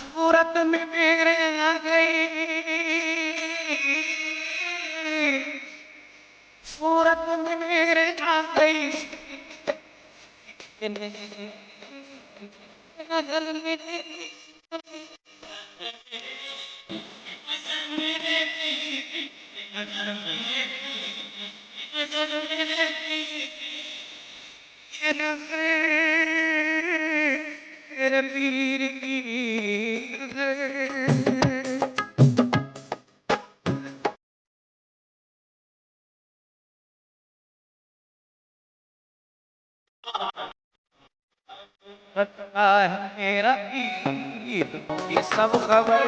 सूरत में मेरे आ गई सूरत में मेरे आ गई नज़र मेरे मेरा पीर की सब खबर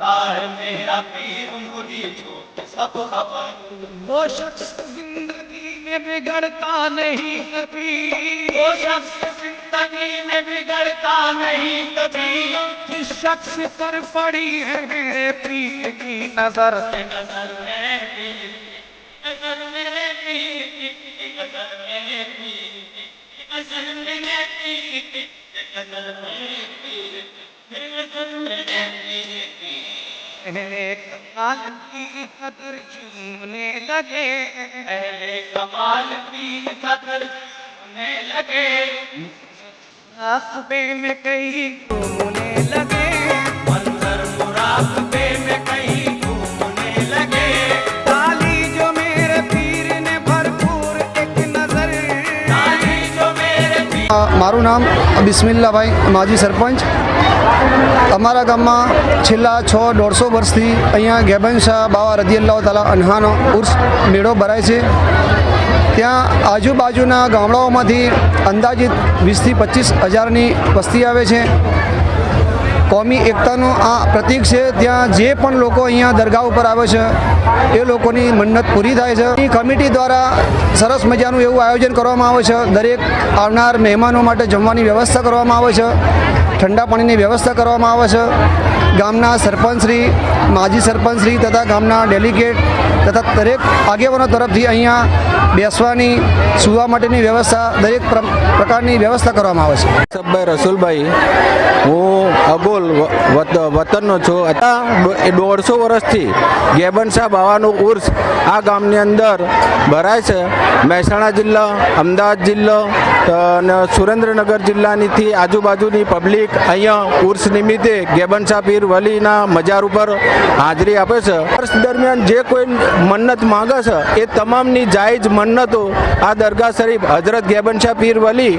है मेरा पीर मुरीदों की सब खबर वो शख्स जिंदगी में बिगड़ता नहीं कभी। वो शख्स ज़िंदगी में बिगड़ता नहीं कभी। जिस शख्स पर पड़ी है मेरे पीर की नज़र नज़र में। पीर नज़र में पीर नज़र में पीर नज़र में पीर नज़र में पीर नज़र में पीर मेरे कमाल की कदर लगे। कमाल की कदर लगे। रास्ते में कई घूमने लगे। મારું નામ બિસ્મિલ્લાભાઈ, માજી સરપંચ. અમારા ગામમાં છેલ્લા છ દોઢસો વર્ષથી અહીંયા ગેબન શાહ, બાવા રદિયલ્લાહ તાલા અનહાનો ઉર્સ મેળો ભરાય છે. ત્યાં આજુબાજુના ગામડાઓમાંથી અંદાજિત વીસથી પચીસ હજારની વસ્તી આવે છે. કોમી એકતાનું આ પ્રતીક છે. ત્યાં જે પણ લોકો અહીંયા દરગાહ ઉપર આવે છે, એ લોકોની મન્નત પૂરી થાય છે. એ કમિટી દ્વારા સરસ મજાનું એવું આયોજન કરવામાં આવે છે. દરેક આવનાર મહેમાનો માટે જમવાની વ્યવસ્થા કરવામાં આવે છે. ઠંડા પાણીની વ્યવસ્થા કરવામાં આવે છે. ગામના સરપંચશ્રી માજી સરપંચશ્રી તથા ગામના ડેલિગેટ તથા દરેક આગેવાનો તરફથી અહીંયા બેસવાની, સુવા માટેની વ્યવસ્થા, દરેક પ્ર- પ્રકારની વ્યવસ્થા કરવામાં આવે છે. સબભાઈ રસુલભાઈ, હું અગોલ વતનનો છું. એ દોઢસો વર્ષથી ગેબન શાહ બાવાનું ઉર્સ આ ગામની અંદર ભરાય છે. મહેસાણા જિલ્લા, અમદાવાદ જિલ્લો સુરેન્દ્રનગર જિલ્લાનીથી આજુબાજુની પબ્લિક અહીંયા ઉર્સ નિમિત્તે ગેબન શાહ પીર વલીના મજાર ઉપર હાજરી આપે છે. વર્ષ દરમિયાન જે કોઈ મન્નત માંગે છે, એ તમામની જાયજ મન્નતો આ દરગાહ શરીફ હજરત ગેબન શાહ પીર વલી